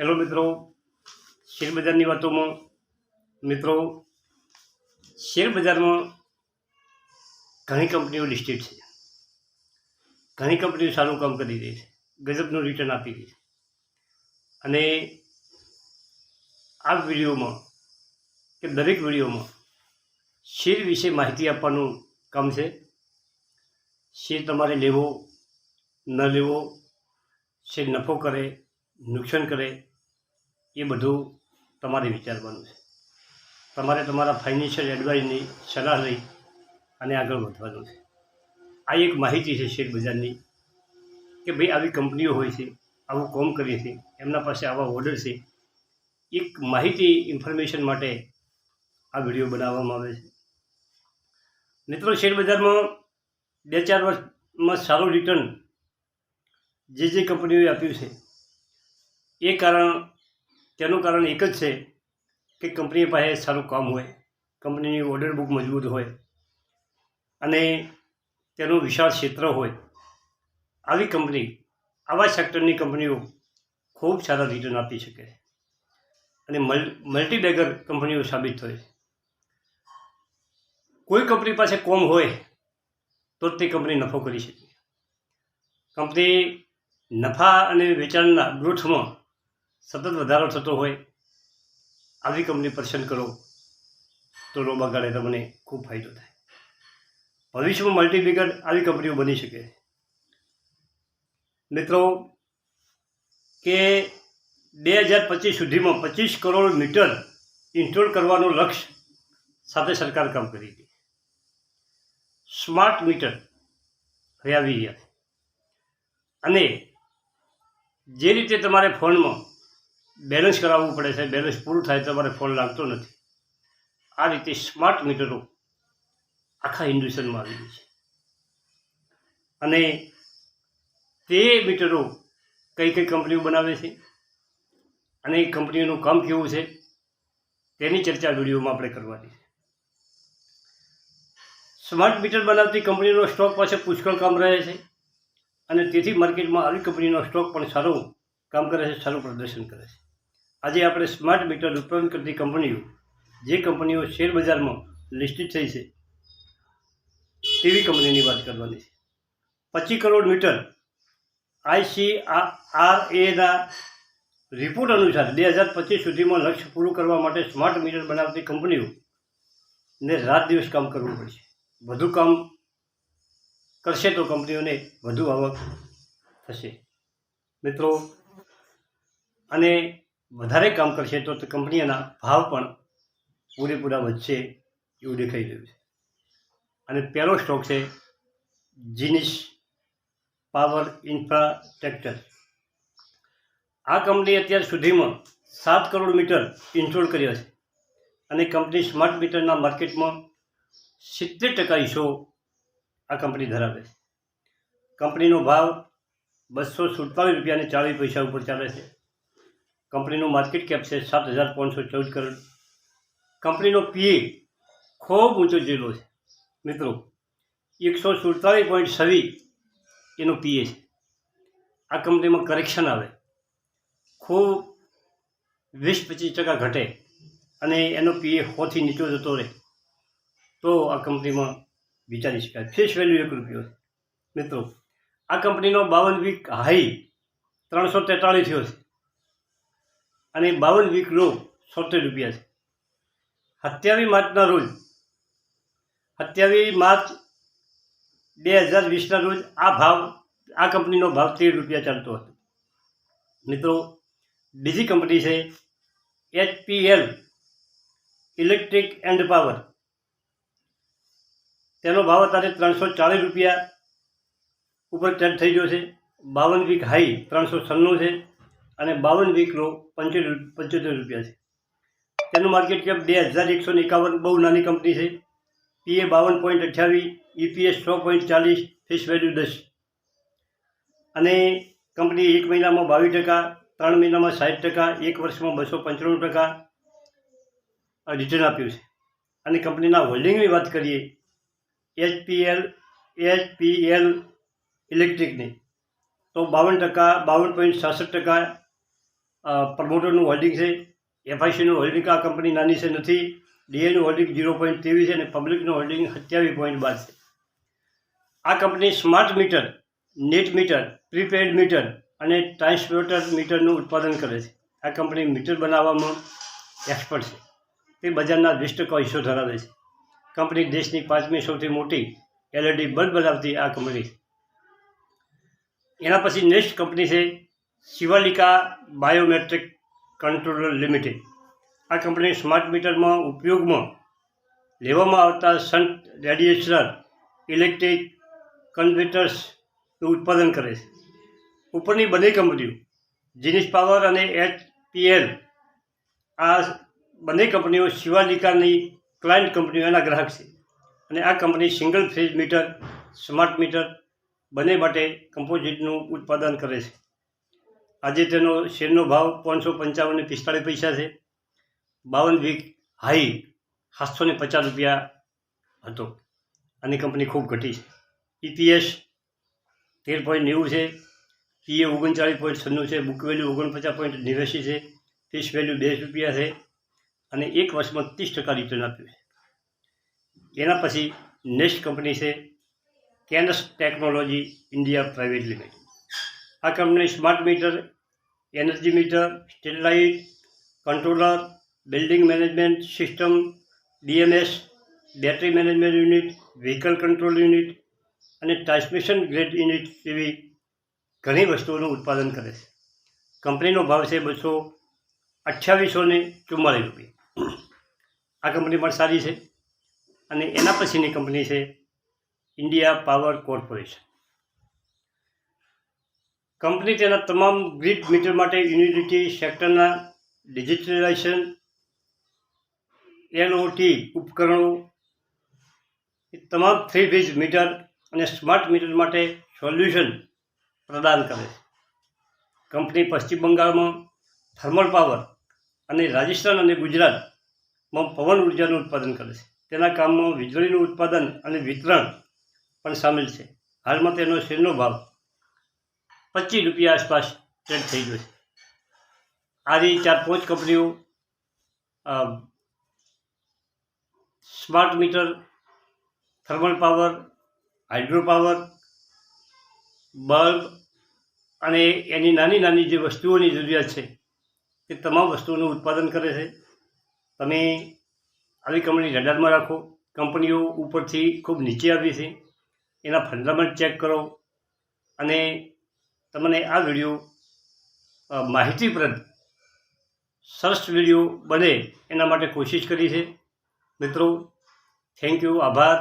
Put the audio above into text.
Hello મિત્રો. શેરબજારની વાતોમાં, મિત્રો શેરબજારમાં ઘણી કંપનીઓ લિસ્ટેડ છે. ઘણી કંપનીઓ સારું કામ કરી રહી છે. ગજબનું રિટર્ન આપી રહી છે. અને આ વિડીયોમાં કે દરેક વિડીયોમાં શેર વિશે માહિતી આપવાનું કામ છે. શેર તમારે લેવો, ન લેવો, શેર નફો કરે, નુકસાન કરે એ બધું તમારે વિચારવાનું છે. તમારે તમારા ફાઇનાન્શિયલ એડવાઇઝની સલાહ લઈ અને આગળ વધવાનું છે. આ એક માહિતી છે શેર બજારની કે ભાઈ આવી કંપનીઓ હોય છે, આવું કોમ કરીએ છે, એમના પાસે આવા ઓર્ડર છે. એક માહિતી ઇન્ફોર્મેશન માટે આ વીડિયો બનાવવામાં આવે છે. મિત્રો, શેર બજારમાં બે ચાર વર્ષમાં સારું રિટર્ન જે જે કંપનીઓએ આપ્યું છે, એ કારણ તેનું કારણ એક જ છે કે કંપની પાસે સારું કામ હોય, કંપનીની ઓર્ડર બુક મજબૂત હોય અને તેનું વિશાળ ક્ષેત્ર હોય. આવી કંપની આવા સેક્ટરની કંપનીઓ ખૂબ સારા રિટર્ન આપી શકે અને મલ મલ્ટીબેગર કંપનીઓ સાબિત થાય કોઈ કંપની પાસે કોમ હોય તો તે કંપની નફો કરી શકે. કંપની નફા અને વેચાણના ગ્રોથમાં સતત વધારો થતો હોય, આવી કંપની પસંદ કરો, તો લો બગાડે તમને ખૂબ ફાયદો થાય. ભવિષ્યમાં મલ્ટીબેગર આવી કંપનીઓ બની શકે. મિત્રો, કે બે હજાર પચીસ સુધીમાં પચીસ કરોડ મીટર ઇન્સ્ટોલ કરવાનું લક્ષ્ય સાથે સરકાર કામ કરી હતી. સ્માર્ટ મીટર હવે આવી ગયા અને જે રીતે તમારે ફોનમાં બેલેન્સ કરાવવું પડે છે બેલેન્સ પૂરું થાય તમારે ફોન લાગતો નથી. આ રીતે સ્માર્ટ મીટરો આખા હિન્દુસ્તાનમાં આવી ગઈ છે. અને તે મીટરો કઈ કઈ કંપનીઓ બનાવે છે? અને એ કંપનીઓનું કામ કેવું છે? તેની ચર્ચા વિડીયોમાં આપણે કરવાની છે. સ્માર્ટ મીટર બનાવતી કંપનીનો સ્ટોક પાસે પુષ્કળ કામ રહે છે અને તેથી માર્કેટમાં આવી કંપનીનો સ્ટોક પણ સારું કામ કરે છે, સારું પ્રદર્શન કરે છે. આજે આપણે સ્માર્ટ મીટર ઉત્પાદન કરતી કંપનીઓ, જે કંપનીઓ શેર બજારમાં લિસ્ટેડ થઈ છે, તેવી કંપનીની વાત કરવાની છે. પચીસ crore meter I C R એના રિપોર્ટ અનુસાર બે હજાર પચીસ સુધીમાં લક્ષ્ય પૂરું કરવા માટે સ્માર્ટ મીટર બનાવતી કંપનીઓને રાત દિવસ કામ કરવું પડશે વધુ કામ કરશે તો કંપનીઓને વધુ આવક થશે. મિત્રો, અને વધારે કામ કરશે તો કંપનીઓના ભાવ પણ પૂરેપૂરા વધશે એવું દેખાઈ રહ્યું છે. અને પહેલો સ્ટોક છે જીનિશ પાવર ઇન્ફ્રાસ્ટ્રક્ચર. આ કંપની અત્યાર સુધીમાં સાત કરોડ મીટર ઇન્સ્ટોલ કર્યા છે અને કંપની સ્માર્ટ મીટરના માર્કેટમાં સિત્તેર ટકા હિસ્સો આ કંપની ધરાવે છે. કંપનીનો ભાવ બસો સુડતાલીસ રૂપિયાને ચાલીસ પૈસા ઉપર ચાલે છે. કંપનીનું માર્કેટ કેપ છે સાત હજાર પાંચસો ચૌદ કરોડ. કંપનીનો પીએ ખૂબ ઊંચો જેલો છે. મિત્રો, એકસો સુડતાલીસ પોઈન્ટ છવી એનો પીએ છે. આ કંપનીમાં કરેક્શન આવે. ખૂબ વીસ પચીસ ટકા ઘટે અને એનો પીએ હોથી નીચો જતો રહે. તો આ કંપનીમાં વિચારી શકાય. ફેસ વેલ્યુ એક રૂપિયો મિત્રો, આ કંપનીનો બાવન વીક હાઈ ત્રણસો તેતાળીસ થયો છે. અને બાવન વીક રો સોતેર રૂપિયા છે. સત્યાવીસ માર્ચના રોજ, સત્યાવીસ માર્ચ બે હજાર વીસના રોજ આ ભાવ, આ કંપનીનો ભાવ તેર રૂપિયા ચાલતો હતો. મિત્રો, બીજી કંપની છે એચપીએલ ઇલેક્ટ્રિક એન્ડ પાવર. તેનો ભાવ અત્યારે ત્રણસો ચાલીસ રૂપિયા ઉપર ટ્રેડ થઈ ગયો છે. બાવન વીક હાઈ ત્રણસો છન્નું છે. અને બાવન વીકનો પંચોતેર પંચોતેર રૂપિયા છે. તેનું માર્કેટ કેપ બે હજાર એકસો એકાવન, બહુ નાની કંપની છે. પીએ બાવન પોઈન્ટ અઠ્યાવીસ ઈપીએસ છ પોઈન્ટ ચાલીસ ફેસ વેલ્યુ દસ. અને કંપની એક મહિનામાં બાવીસ ટકા, ત્રણ મહિનામાં સાઠ ટકા, એક વર્ષમાં બસો પંચાણું ટકા રિટર્ન આપ્યું છે. અને કંપનીના હોલ્ડિંગની વાત કરીએ, એચપીએલ એચપીએલ ઇલેક્ટ્રિકની, તો બાવન ટકા, બાવન પોઈન્ટ સાસઠ ટકા પ્રમોટરનું હોલ્ડિંગ છે, એફઆઈસીનું હોલ્ડિંગ આ કંપની નાની છે નથી, ડીએનું હોલ્ડિંગ ઝીરો પોઈન્ટ ત્રેવીસ છે અને પબ્લિકનું હોલ્ડિંગ સત્યાવીસ પોઈન્ટ બાર છે. આ company smart meter net meter prepaid meter અને ટ્રાન્સપોર્ટર મીટરનું ઉત્પાદન કરે છે. આ કંપની મીટર બનાવવામાં એક્સપર્ટ છે. તે બજારના વીસ ટકા હિસ્સો ધરાવે છે. કંપની દેશની પાંચમી સૌથી મોટી એલઈડી બલ્બ બનાવતી આ કંપની છે. એના પછી નેક્સ્ટ કંપની છે શિવાલિકા બાયોમેટ્રિક કંટ્રોલર લિમિટેડ. આ કંપની સ્માર્ટ મીટરમાં ઉપયોગમાં લેવામાં આવતા સંટ રેડિએટર ઇલેક્ટ્રિક કન્વર્ટર્સનું ઉત્પાદન કરે છે. ઉપરની બંને કંપનીઓ જીનિસ પાવર અને એચપીએલ, આ બંને કંપનીઓ શિવાલિકાની ક્લાયન્ટ કંપનીઓના ગ્રાહક છે અને આ company single phase meter, smart meter બંને માટે કમ્પોઝિટનું ઉત્પાદન કરે છે. આજે તેનો શેરનો ભાવ પાંચસો પંચાવન પિસ્તાળીસ પૈસા છે. બાવન વીક હાઈ સાતસો ને પચાસ રૂપિયા હતો. આની કંપની ખૂબ ઘટી છે. ઈપીએસ તેર પોઈન્ટ નેવું છે. પીએ ઓગણચાળીસ પોઈન્ટ છન્નું છે. બુક વેલ્યુ ઓગણપચાસ પોઈન્ટ નેવ્યાસી છે. ફીસ વેલ્યુ બે રૂપિયા છે. અને એક વર્ષમાં ત્રીસ ટકા રિટર્ન આપ્યું છે. એના પછી નેક્સ્ટ કંપની છે. Kaynes technology India private limited. આ company smart meter, energy meter satellite controller, building management system, DMS, battery management unit, vehicle control unit અને ટ્રાન્સમિશન ગ્રેડ યુનિટ જેવી ઘણી વસ્તુઓનું ઉત્પાદન કરે છે. કંપનીનો ભાવ છે બસો અઠ્યાવીસો ને ચુમ્માલીસ રૂપિયા. આ કંપની પણ સારી છે અને એના પછીની કંપની છે ઇન્ડિયા પાવર કોર્પોરેશન. કંપની તેના તમામ ગ્રીડ મીટર માટે યુનિટી સેક્ટરના ડિજિટલાઇઝેશન, એલઓટી ઉપકરણો તમામ થ્રી ફીઝ મીટર અને સ્માર્ટ મીટર માટે સોલ્યુશન પ્રદાન કરે છે. કંપની પશ્ચિમ બંગાળમાં થર્મલ પાવર અને રાજસ્થાન અને ગુજરાતમાં પવન ઉર્જાનું ઉત્પાદન કરે છે. તેના કામમાં વીજળીનું ઉત્પાદન અને વિતરણ પણ સામેલ છે. હાલમાં તેનો શેરનો ભાવ પચીસ રૂપિયા આસપાસ ટ્રેન્ડ થઈ ગયો છે. આ રીતે ચાર પાંચ કંપનીઓ smart meter thermal power hydro power bulb અને એની નાની નાની જે વસ્તુઓની જરૂરિયાત છે, એ તમામ વસ્તુઓનું ઉત્પાદન કરે છે. તમે આવી કંપની રડારમાં રાખો કંપનીઓ ઉપરથી ખૂબ નીચે આવી છે એના ફંડામેન્ટ ચેક કરો અને તમને આ વીડિયો માહિતીપ્રદ, સરસ વીડિયો બને એના માટે કોશિશ કરી છે. મિત્રો થેન્ક યુ આભાર.